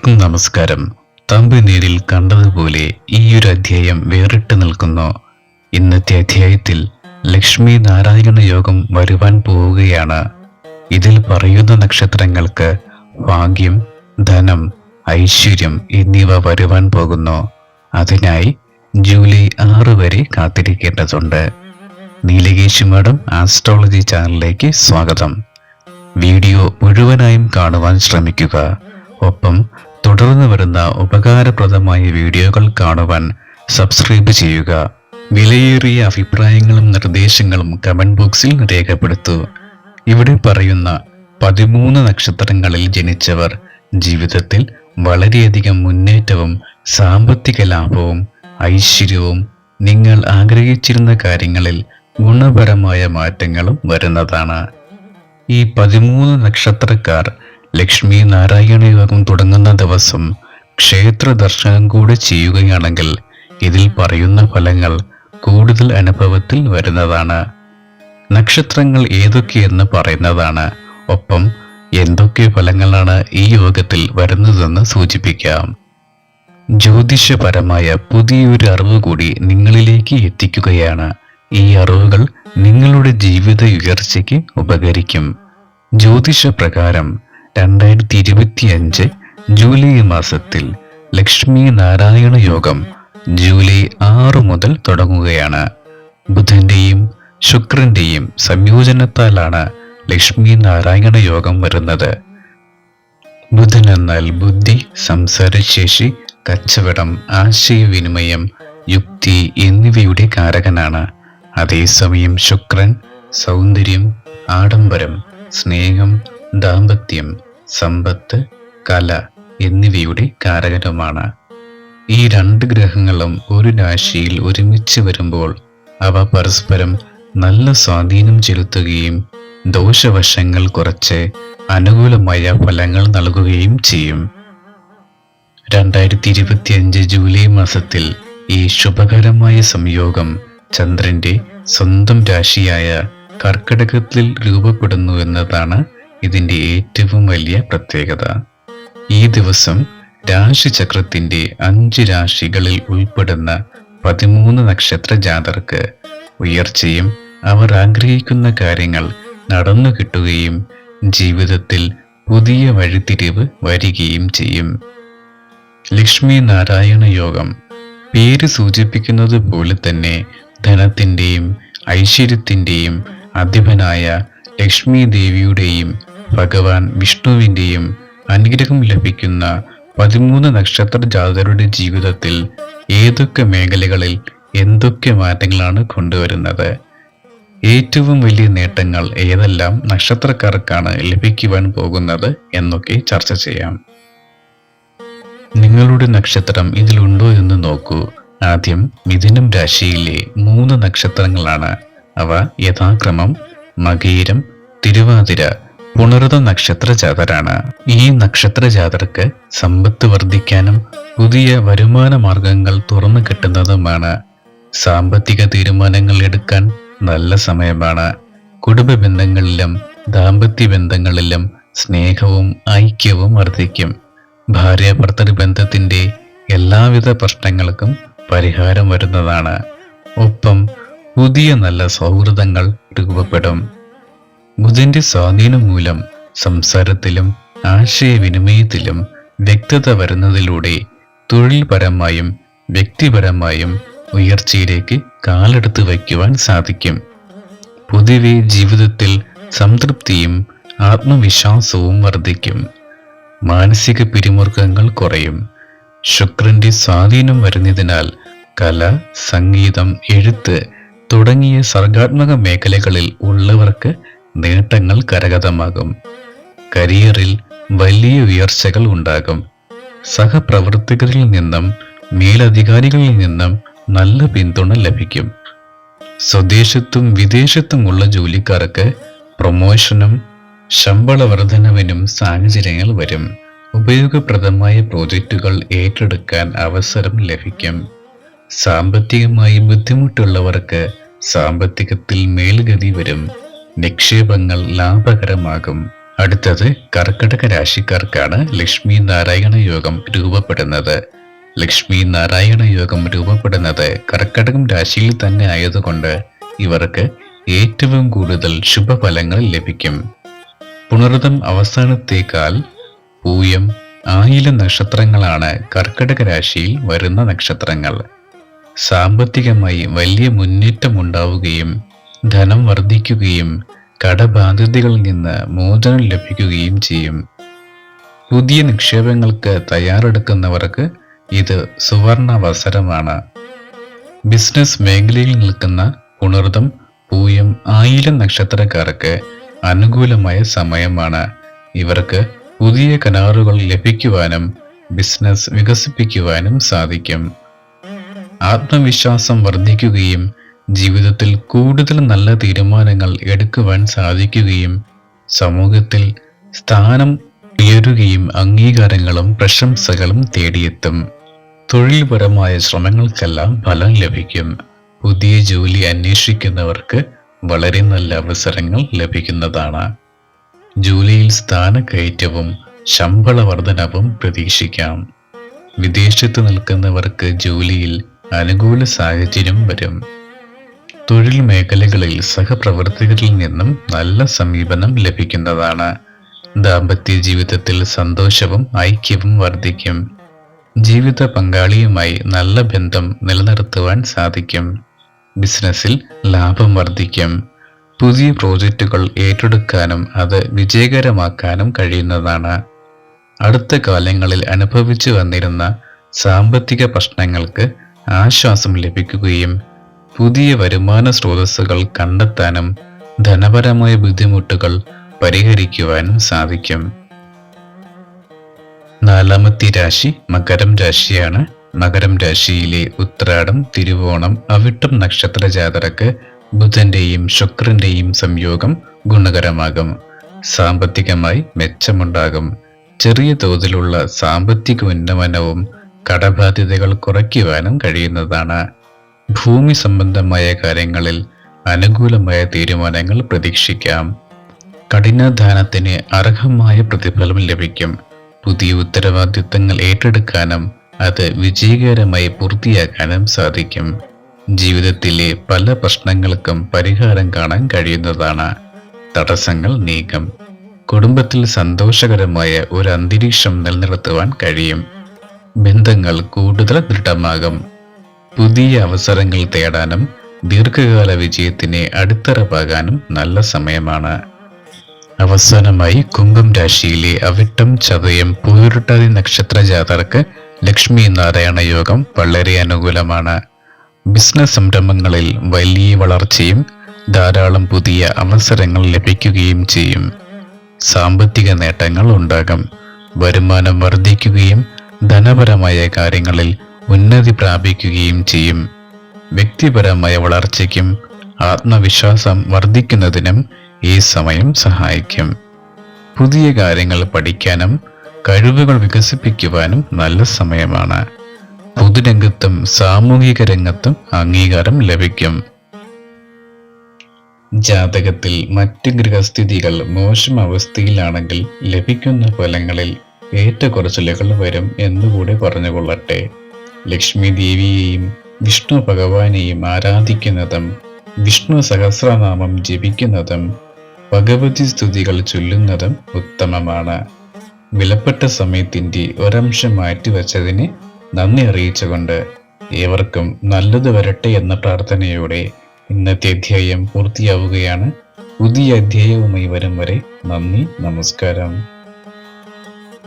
ഏവർക്കും നമസ്കാരം. തമ്പുനീരിൽ കണ്ടതുപോലെ ഈയൊരു അധ്യായം വേറിട്ട് നിൽക്കുന്നു. ഇന്നത്തെ അധ്യായത്തിൽ ലക്ഷ്മി നാരായണ യോഗം വരുവാൻ പോവുകയാണ്. ഇതിൽ പറയുന്ന നക്ഷത്രങ്ങൾക്ക് ഭാഗ്യം ധനം ഐശ്വര്യം എന്നിവ വരുവാൻ പോകുന്നു. അതിനായി ജൂലൈ ആറ് വരെ കാത്തിരിക്കേണ്ടതുണ്ട്. നീലകേശി മാഡം ആസ്ട്രോളജി ചാനലിലേക്ക് സ്വാഗതം. വീഡിയോ മുഴുവനായും കാണുവാൻ ശ്രമിക്കുക. ഒപ്പം തുടർന്ന് വരുന്ന ഉപകാരപ്രദമായ വീഡിയോകൾ കാണുവാൻ സബ്സ്ക്രൈബ് ചെയ്യുക. വിലയേറിയ അഭിപ്രായങ്ങളും നിർദ്ദേശങ്ങളും കമന്റ് ബോക്സിൽ രേഖപ്പെടുത്തൂ. ഇവിടെ പറയുന്ന പതിമൂന്ന് നക്ഷത്രങ്ങളിൽ ജനിച്ചവർ ജീവിതത്തിൽ വളരെയധികം മുന്നേറ്റവും സാമ്പത്തിക ലാഭവും ഐശ്വര്യവും നിങ്ങൾ ആഗ്രഹിച്ചിരുന്ന കാര്യങ്ങളിൽ ഗുണപരമായ മാറ്റങ്ങളും വരുന്നതാണ്. ഈ പതിമൂന്ന് നക്ഷത്രക്കാർ ലക്ഷ്മി നാരായണ യോഗം തുടങ്ങുന്ന ദിവസം ക്ഷേത്ര ദർശനം കൂടെ ചെയ്യുകയാണെങ്കിൽ ഇതിൽ പറയുന്ന ഫലങ്ങൾ കൂടുതൽ അനുഭവത്തിൽ വരുന്നതാണ്. നക്ഷത്രങ്ങൾ ഏതൊക്കെയെന്ന് പറയുന്നതാണ്. ഒപ്പം എന്തൊക്കെ ഫലങ്ങളാണ് ഈ യോഗത്തിൽ വരുന്നതെന്ന് സൂചിപ്പിക്കാം. ജ്യോതിഷപരമായ പുതിയൊരു അറിവ് കൂടി നിങ്ങളിലേക്ക് എത്തിക്കുകയാണ്. ഈ അറിവുകൾ നിങ്ങളുടെ ജീവിത ഉയർച്ചയ്ക്ക് ഉപകരിക്കും. ജ്യോതിഷപ്രകാരം രണ്ടായിരത്തി ഇരുപത്തിയഞ്ച് ജൂലൈ മാസത്തിൽ ലക്ഷ്മി നാരായണ യോഗം ജൂലൈ ആറ് മുതൽ തുടങ്ങുകയാണ്. ബുധന്റെയും ശുക്രന്റെയും സംയോജനത്താലാണ് ലക്ഷ്മി നാരായണ യോഗം വരുന്നത്. ബുധൻ എന്നാൽ ബുദ്ധി സംസാരശേഷി കച്ചവടം ആശയവിനിമയം യുക്തി എന്നിവയുടെ കാരകനാണ്. അതേസമയം ശുക്രൻ സൗന്ദര്യം ആഡംബരം സ്നേഹം ദാമ്പത്യം സമ്പത്ത് കല എന്നിവയുടെ കാരകരമാണ്. ഈ രണ്ട് ഗ്രഹങ്ങളും ഒരു രാശിയിൽ ഒരുമിച്ച് വരുമ്പോൾ അവ പരസ്പരം നല്ല സ്വാധീനം ചെലുത്തുകയും ദോഷവശങ്ങൾ കുറച്ച് അനുകൂലമായ ഫലങ്ങൾ നൽകുകയും ചെയ്യും. രണ്ടായിരത്തി ഇരുപത്തിയഞ്ച് ജൂലൈ മാസത്തിൽ ഈ ശുഭകരമായ സംയോഗം ചന്ദ്രന്റെ സ്വന്തം രാശിയായ കർക്കിടകത്തിൽ രൂപപ്പെടുന്നു എന്നതാണ് ഇതിന്റെ ഏറ്റവും വലിയ പ്രത്യേകത ഈ ദിവസം രാശിചക്രത്തിന്റെ അഞ്ച് രാശികളിൽ ഉൾപ്പെടുന്ന പതിമൂന്ന് നക്ഷത്ര ജാതർക്ക് ഉയർച്ചയും അവർ ആഗ്രഹിക്കുന്ന കാര്യങ്ങൾ നടന്നു കിട്ടുകയും ജീവിതത്തിൽ പുതിയ വഴിത്തിരിവ് വരികയും ചെയ്യും. ലക്ഷ്മി നാരായണ യോഗം പേര് സൂചിപ്പിക്കുന്നത് പോലെ തന്നെ ധനത്തിന്റെയും ഐശ്വര്യത്തിന്റെയും അധിപനായ ലക്ഷ്മി ദേവിയുടെയും ഭഗവാൻ വിഷ്ണുവിന്റെയും അനുഗ്രഹം ലഭിക്കുന്ന പതിമൂന്ന് നക്ഷത്ര ജാതരുടെ ജീവിതത്തിൽ ഏതൊക്കെ മേഖലകളിൽ എന്തൊക്കെ മാറ്റങ്ങളാണ് കൊണ്ടുവരുന്നത്? ഏറ്റവും വലിയ നേട്ടങ്ങൾ ഏതെല്ലാം നക്ഷത്രക്കാർക്കാണ് ലഭിക്കുവാൻ പോകുന്നത് എന്നൊക്കെ ചർച്ച ചെയ്യാം. നിങ്ങളുടെ നക്ഷത്രം ഇതിലുണ്ടോ എന്ന് നോക്കൂ. ആദ്യം മിഥുനം രാശിയിലെ മൂന്ന് നക്ഷത്രങ്ങളാണ്. അവ യഥാക്രമം മകീരം തിരുവാതിര പുണർത നക്ഷത്ര ജാതരാണ് ഈ നക്ഷത്ര ജാതർക്ക് സമ്പത്ത് വർദ്ധിക്കാനും പുതിയ വരുമാന മാർഗങ്ങൾ തുറന്നു കിട്ടുന്നതുമാണ്. സാമ്പത്തിക തീരുമാനങ്ങൾ എടുക്കാൻ നല്ല സമയമാണ്. കുടുംബ ബന്ധങ്ങളിലും ദാമ്പത്യ ബന്ധങ്ങളിലും സ്നേഹവും ഐക്യവും വർദ്ധിക്കും. ഭാര്യ ഭർത്തൃ ബന്ധത്തിന്റെ എല്ലാവിധ പ്രശ്നങ്ങൾക്കും പരിഹാരം വരുന്നതാണ്. ഒപ്പം പുതിയ നല്ല സൗഹൃദങ്ങൾ രൂപപ്പെടും. ബുധന്റെ സ്വാധീനം മൂലം സംസാരത്തിലും ആശയവിനിമയത്തിലും വ്യക്തത വരുന്നതിലൂടെ തൊഴിൽപരമായും വ്യക്തിപരമായും ഉയർച്ചയിലേക്ക് കാലെടുത്ത് വയ്ക്കുവാൻ സാധിക്കും. പൊതുവെ ജീവിതത്തിൽ സംതൃപ്തിയും ആത്മവിശ്വാസവും വർദ്ധിക്കും. മാനസിക പിരിമുറുക്കങ്ങൾ കുറയും. ശുക്രന്റെ സ്വാധീനം വരുന്നതിനാൽ കല സംഗീതം എഴുത്ത് തുടങ്ങിയ സർഗാത്മക മേഖലകളിൽ ഉള്ളവർക്ക് നേട്ടങ്ങൾ കരഗതമാകും. കരിയറിൽ വലിയ ഉയർച്ചകൾ ഉണ്ടാകും. സഹപ്രവർത്തകരിൽ നിന്നും മേലധികാരികളിൽ നിന്നും നല്ല പിന്തുണ ലഭിക്കും. സ്വദേശത്തും വിദേശത്തുമുള്ള ജോലിക്കാർക്ക് പ്രൊമോഷനും ശമ്പള വർധനവിനും സാഹചര്യങ്ങൾ വരും. ഉപയോഗപ്രദമായ പ്രോജക്റ്റുകൾ ഏറ്റെടുക്കാൻ അവസരം ലഭിക്കും. സാമ്പത്തികമായി ബുദ്ധിമുട്ടുള്ളവർക്ക് സാമ്പത്തികത്തിൽ മേൽഗതി വരും. നിക്ഷേപങ്ങൾ ലാഭകരമാകും. അടുത്തത് കർക്കടക രാശിക്കാർക്കാണ് ലക്ഷ്മി നാരായണ യോഗം രൂപപ്പെടുന്നത്. ലക്ഷ്മി നാരായണ യോഗം രൂപപ്പെടുന്നത് കർക്കടകം രാശിയിൽ തന്നെ ആയതുകൊണ്ട് ഇവർക്ക് ഏറ്റവും കൂടുതൽ ശുഭഫലങ്ങൾ ലഭിക്കും. പുണർതം അവസാനത്തേക്കാൾ പൂയം ആയില നക്ഷത്രങ്ങളാണ് കർക്കടക രാശിയിൽ വരുന്ന നക്ഷത്രങ്ങൾ. സാമ്പത്തികമായി വലിയ മുന്നേറ്റം ഉണ്ടാവുകയും ധനം വർദ്ധിക്കുകയും കടബാധ്യതകളിൽ നിന്ന് മോചനം ലഭിക്കുകയും ചെയ്യും. പുതിയ നിക്ഷേപങ്ങൾക്ക് തയ്യാറെടുക്കുന്നവർക്ക് ഇത് സുവർണാവസരമാണ്. ബിസിനസ് മേഖലയിൽ നിൽക്കുന്ന പുണർതം പൂയം ആയിരം നക്ഷത്രക്കാർക്ക് അനുകൂലമായ സമയമാണ്. ഇവർക്ക് പുതിയ കരാറുകൾ ലഭിക്കുവാനും ബിസിനസ് വികസിപ്പിക്കുവാനും സാധിക്കും. ആത്മവിശ്വാസം വർദ്ധിക്കുകയും ജീവിതത്തിൽ കൂടുതൽ നല്ല തീരുമാനങ്ങൾ എടുക്കുവാൻ സാധിക്കുകയും സമൂഹത്തിൽ സ്ഥാനം ഉയരുകയും അംഗീകാരങ്ങളും പ്രശംസകളും തേടിയെത്തും. തൊഴിൽപരമായ ശ്രമങ്ങൾക്കെല്ലാം ഫലം ലഭിക്കും. പുതിയ ജോലി അന്വേഷിക്കുന്നവർക്ക് വളരെ നല്ല അവസരങ്ങൾ ലഭിക്കുന്നതാണ്. ജോലിയിൽ സ്ഥാനക്കയറ്റവും ശമ്പള വർധനവും പ്രതീക്ഷിക്കാം. വിദേശത്ത് നിൽക്കുന്നവർക്ക് ജോലിയിൽ അനുകൂല സാഹചര്യം വരും. തൊഴിൽ മേഖലകളിൽ സഹപ്രവർത്തകരിൽ നിന്നും നല്ല സമീപനം ലഭിക്കുന്നതാണ്. ദാമ്പത്യ ജീവിതത്തിൽ സന്തോഷവും ഐക്യവും വർദ്ധിക്കും. ജീവിത പങ്കാളിയുമായി നല്ല ബന്ധം നിലനിർത്തുവാൻ സാധിക്കും. ബിസിനസ്സിൽ ലാഭം വർദ്ധിക്കും. പുതിയ പ്രോജക്റ്റുകൾ ഏറ്റെടുക്കാനും അത് വിജയകരമാക്കാനും കഴിയുന്നതാണ്. അടുത്ത കാലങ്ങളിൽ അനുഭവിച്ചു വന്നിരുന്ന സാമ്പത്തിക പ്രശ്നങ്ങൾക്ക് ആശ്വാസം ലഭിക്കുകയും പുതിയ വരുമാന സ്രോതസ്സുകൾ കണ്ടെത്താനും ധനപരമായ ബുദ്ധിമുട്ടുകൾ പരിഹരിക്കുവാനും സാധിക്കും. നാലാമത്തെ രാശി മകരം രാശിയാണ്. മകരം രാശിയിലെ ഉത്രാടം തിരുവോണം അവിട്ടം നക്ഷത്ര ജാതകർക്ക് ബുധന്റെയും ശുക്രന്റെയും സംയോഗം ഗുണകരമാകും. സാമ്പത്തികമായി മെച്ചമുണ്ടാകും. ചെറിയ തോതിലുള്ള സാമ്പത്തിക ഉന്നമനവും കടബാധ്യതകൾ കുറയ്ക്കുവാനും കഴിയുന്നതാണ്. ഭൂമി സംബന്ധമായ കാര്യങ്ങളിൽ അനുകൂലമായ തീരുമാനങ്ങൾ പ്രതീക്ഷിക്കാം. കഠിനാധാനത്തിന് അർഹമായ പ്രതിഫലം ലഭിക്കും. പുതിയ ഉത്തരവാദിത്തങ്ങൾ ഏറ്റെടുക്കാനും അത് വിജയകരമായി പൂർത്തിയാക്കാനും സാധിക്കും. ജീവിതത്തിലെ പല പ്രശ്നങ്ങൾക്കും പരിഹാരം കാണാൻ കഴിയുന്നതാണ്. തടസ്സങ്ങൾ നീക്കം. കുടുംബത്തിൽ സന്തോഷകരമായ ഒരു അന്തരീക്ഷം നിലനിർത്തുവാൻ കഴിയും. ബന്ധങ്ങൾ കൂടുതൽ ദൃഢമാകും. പുതിയ അവസരങ്ങൾ തേടാനും ദീർഘകാല വിജയത്തിന് അടിത്തറപ്പാകാനും നല്ല സമയമാണ്. അവസാനമായി കുംഭം രാശിയിലെ അവിട്ടം ചതയം പൂരുട്ടാതി നക്ഷത്ര ജാതർക്ക് ലക്ഷ്മി നാരായണ യോഗം വളരെ അനുകൂലമാണ്. ബിസിനസ് സംരംഭങ്ങളിൽ വലിയ വളർച്ചയും ധാരാളം പുതിയ അവസരങ്ങൾ ലഭിക്കുകയും ചെയ്യും. സാമ്പത്തിക നേട്ടങ്ങൾ ഉണ്ടാകും. വരുമാനം വർദ്ധിക്കുകയും ധനപരമായ കാര്യങ്ങളിൽ ഉന്നതി പ്രാപിക്കുകയും ചെയ്യും. വ്യക്തിപരമായ വളർച്ചയ്ക്കും ആത്മവിശ്വാസം വർദ്ധിക്കുന്നതിനും ഈ സമയം സഹായിക്കും. പുതിയ കാര്യങ്ങൾ പഠിക്കാനും കഴിവുകൾ വികസിപ്പിക്കുവാനും നല്ല സമയമാണ്. പൊതുരംഗത്തും സാമൂഹിക രംഗത്തും അംഗീകാരം ലഭിക്കും. ജാതകത്തിൽ മറ്റ് ഗൃഹസ്ഥിതികൾ മോശം അവസ്ഥയിലാണെങ്കിൽ ലഭിക്കുന്ന ഫലങ്ങളിൽ ഏറ്റക്കുറച്ചിലുകൾ വരും എന്നുകൂടി പറഞ്ഞുകൊള്ളട്ടെ. ലക്ഷ്മി ദേവിയെയും വിഷ്ണു ഭഗവാനെയും ആരാധിക്കുന്നതും വിഷ്ണു സഹസ്രനാമം ജപിക്കുന്നതും ഭഗവതി സ്തുതികൾ ചൊല്ലുന്നതും ഉത്തമമാണ്. വിലപ്പെട്ട സമയത്തിന്റെ ഒരംശം മാറ്റിവെച്ചതിന് നന്ദി അറിയിച്ചുകൊണ്ട് ഏവർക്കും നല്ലത് വരട്ടെ എന്ന പ്രാർത്ഥനയോടെ ഇന്നത്തെ അധ്യായം പൂർത്തിയാവുകയാണ്. പുതിയ അധ്യായവുമായി വരും വരെ നന്ദി നമസ്കാരം.